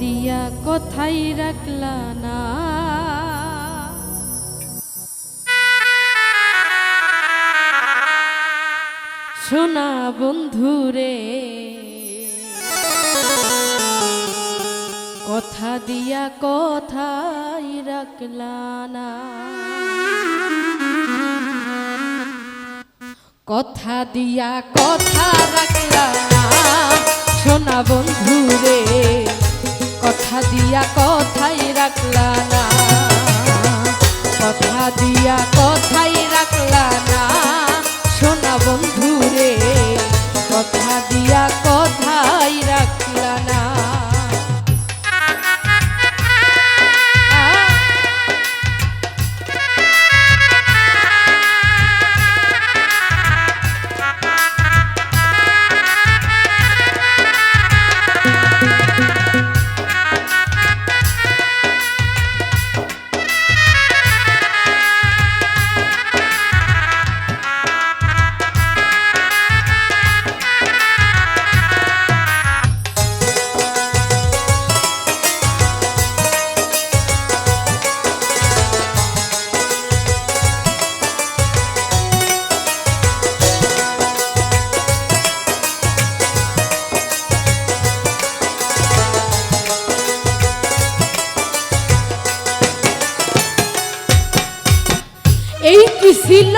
দিয়া কথাই রাখলা না। সোনা বন্ধুরে, কথা দিয়া কথাই রাখলা না। কথা দিয়া কথা রাখলা না, সোনা বন্ধুরে। কথা দিয়া কথাই রাখলা না। কথা দিয়া কথাই রাখলা না।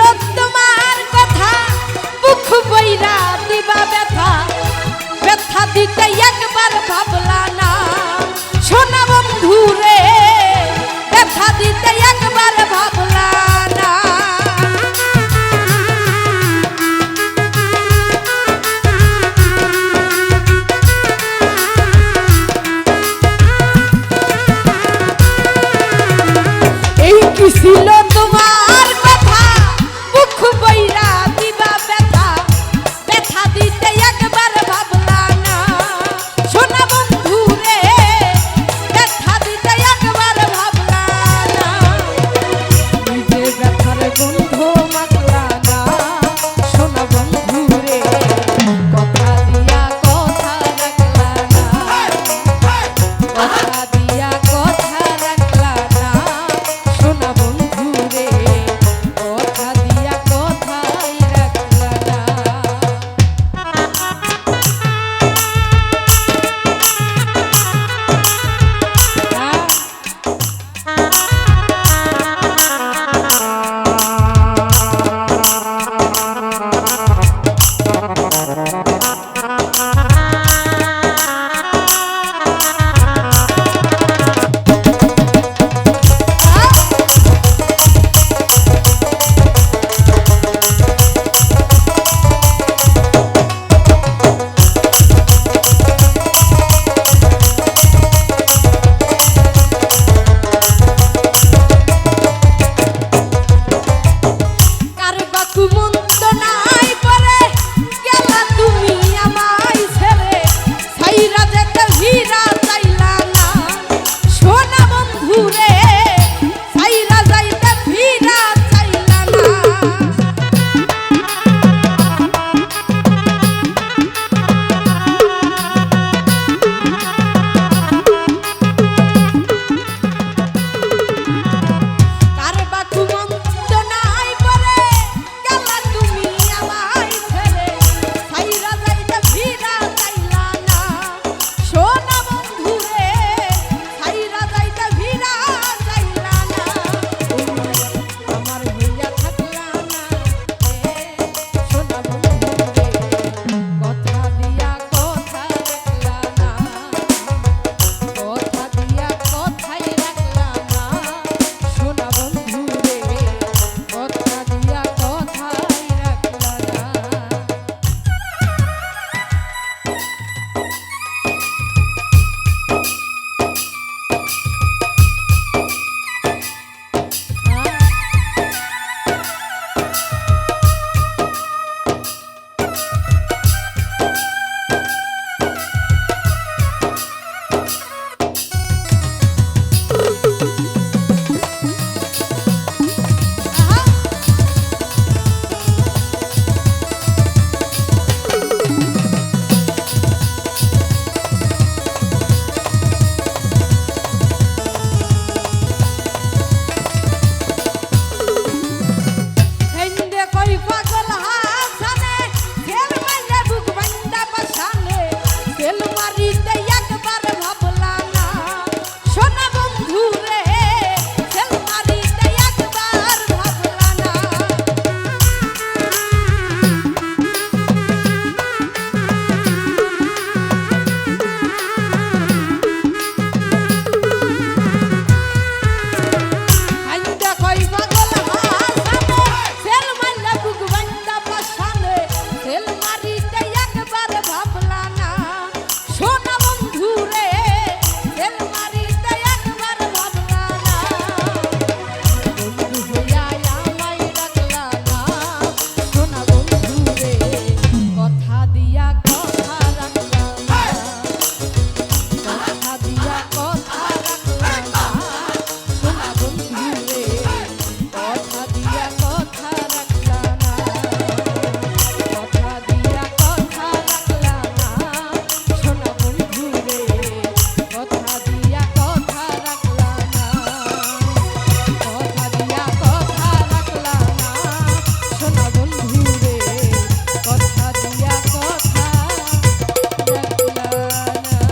ছিল তোমার